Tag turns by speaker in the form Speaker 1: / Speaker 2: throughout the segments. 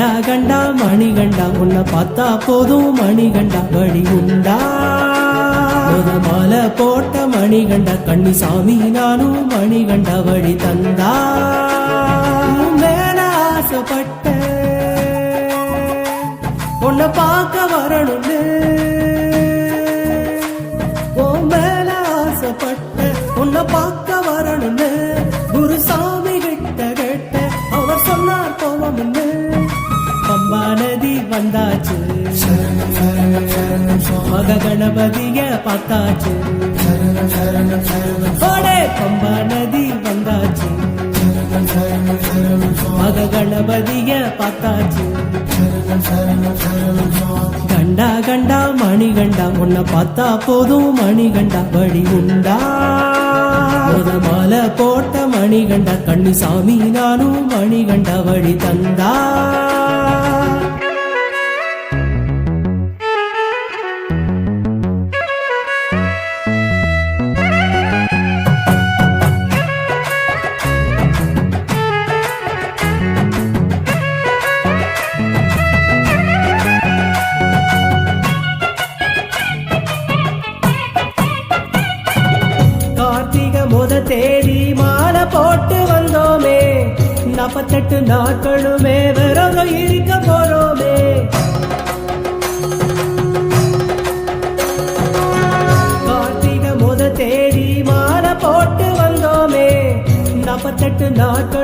Speaker 1: கண்டா கண்டா மணி கண்டா உன்னை பார்த்தா போதும் மணி கண்டா வழி உண்டா? ஒரு மாலை போட்ட கண்ணி சாமி நானும் மணி கண்டா வழி தந்தா? உன் மேல ஆசைப்பட்ட உன்னை பார்க்க வரணும்னு. உன் மேல ஆசைப்பட்ட உன்னை பார்க்க கணபதி வந்தாச்சு. மக கணபதிய பார்த்தாச்சு. ஓடே பம்பா நதி வந்தாச்சு. மக கணபதிய பார்த்தாச்சு. கண்டா கண்டா மணி கண்டா உன்னை பார்த்தா போதும் மணி கண்டா வழி உண்டா? முத மாலை போட்ட மணிகண்ட கண்ணு சாமி நானும் மணிகண்ட வழி தந்தா? மாலை போட்டு வந்தோமே. நாப்பத்தெட்டு நாட்களுமே வெறும் இருக்க போறோமே. கார்த்திக முத தேடி மாலை போட்டு வந்தோமே. நாப்பத்தெட்டு நாட்கள்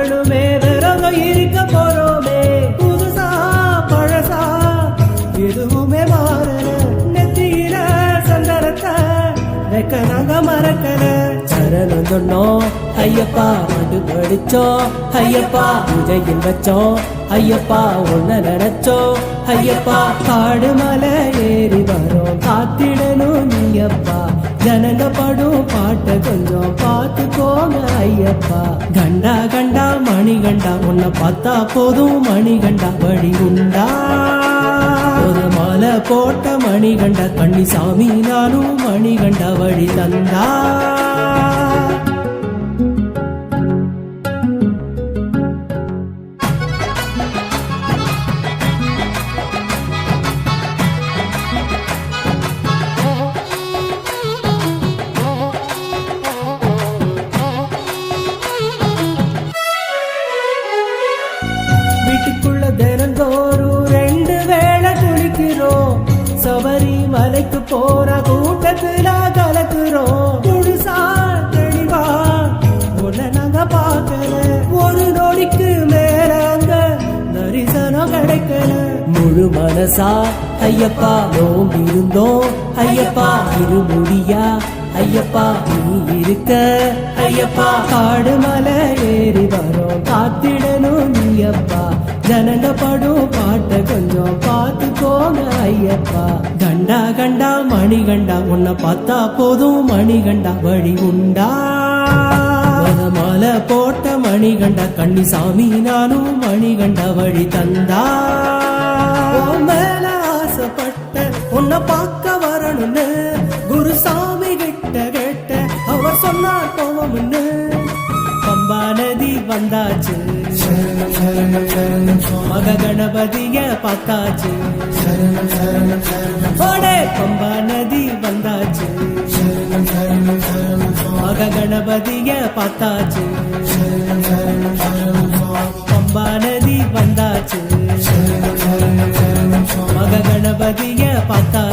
Speaker 1: மறக்கல. சரணம் சொன்னோம். ஐயப்பா மடு படிச்சோம் ஐயப்பா பூஜையில் வச்சோம். ஐயப்பா உன்ன நினைச்சோம் ஐயப்பா காடு மலை ஏறி வரோம். காத்திடணும் ஐயப்பா. ஜனங்க படும் பாட்டை கொஞ்சம் பார்த்துக்கோங்க ஐயப்பா. கண்டா கண்டா மணிகண்டா உன்னை பார்த்தா போதும் மணிகண்டா வழி உண்டா? ஒரு மாலை போட்ட மணிகண்ட கண்ணி சாமி நானும் மணிகண்ட வழி தந்தா. சபரி மலைக்கு போற கூட்டத்துல கலக்குறோம். புதுசா தெளிவா உன்னை நாங்க பார்க்கல. ஒரு நொடிக்கு மேல அங்க தரிசனம் கிடைக்கல. முழு மனசா ஐயப்பா நோம் இருந்தோம் ஐயப்பா இருமுடியா? ஐயப்பா நீ இருக்க? ஐயப்பா காடு மலை ஏறி வரோம். காத்திடணும் நீ அப்பா. ஜனங்க படும் பாட்ட கொஞ்சம் அப்பா கண்டா கண்டா மணி கண்டா. உன்னை பார்த்தா போதும் மணி கண்டா. வழி உண்டா? முத மாலை போட்ட மணி கண்டா. கண்ணி சாமி நானும் மணி கண்டா. வழி தந்தா? மேல ஆசைப்பட்ட உன்னை பார்க்க வரணும்னு குருசாமி கிட்ட கேட்ட அவர் சொன்னார் போவோம்னு. பம்பா நதி வந்தாச்சு. மக கணபதிய பார்த்தாச்சு. ஓடே பம்பா நதி வந்தாச்சு. மக கணபதிய பார்த்தாச்சு. பம்பா நதி வந்தாச்சு. மக கணபதிய பார்த்தாச்சு.